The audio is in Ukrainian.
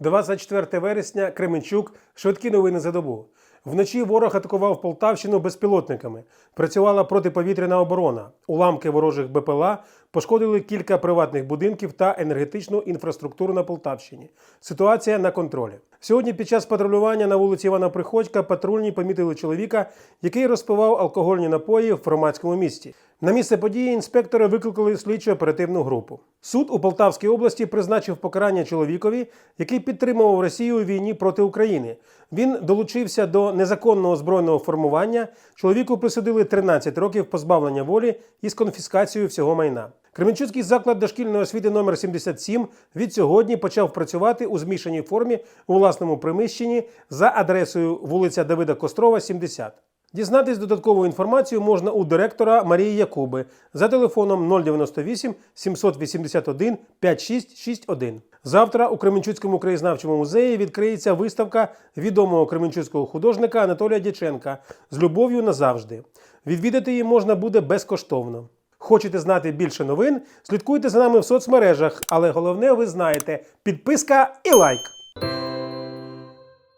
24 вересня, Кременчук, швидкі новини за добу. Вночі ворог атакував Полтавщину безпілотниками. Працювала протиповітряна оборона. Уламки ворожих БПЛА пошкодили кілька приватних будинків та енергетичну інфраструктуру на Полтавщині. Ситуація на контролі. Сьогодні під час патрулювання на вулиці Івана Приходька патрульні помітили чоловіка, який розпивав алкогольні напої в громадському місті. На місце події інспектори викликали слідчо оперативну групу. Суд у Полтавській області призначив покарання чоловікові, який підтримував Росію у війні проти України. Він долучився до незаконного збройного формування. Чоловіку присудили 13 років позбавлення волі із конфіскацією всього майна. Кременчуцький заклад дошкільної освіти номер 77 від сьогодні почав працювати у змішаній формі у власному приміщенні за адресою вулиця Давида Кострова, 70. Дізнатись додаткову інформацію можна у директора Марії Якуби за телефоном 098 781 5661. Завтра у Кременчуцькому краєзнавчому музеї відкриється виставка відомого кременчуцького художника Анатолія Дяченка з любов'ю назавжди. Відвідати її можна буде безкоштовно. Хочете знати більше новин? Слідкуйте за нами в соцмережах, але головне ви знаєте підписка і лайк.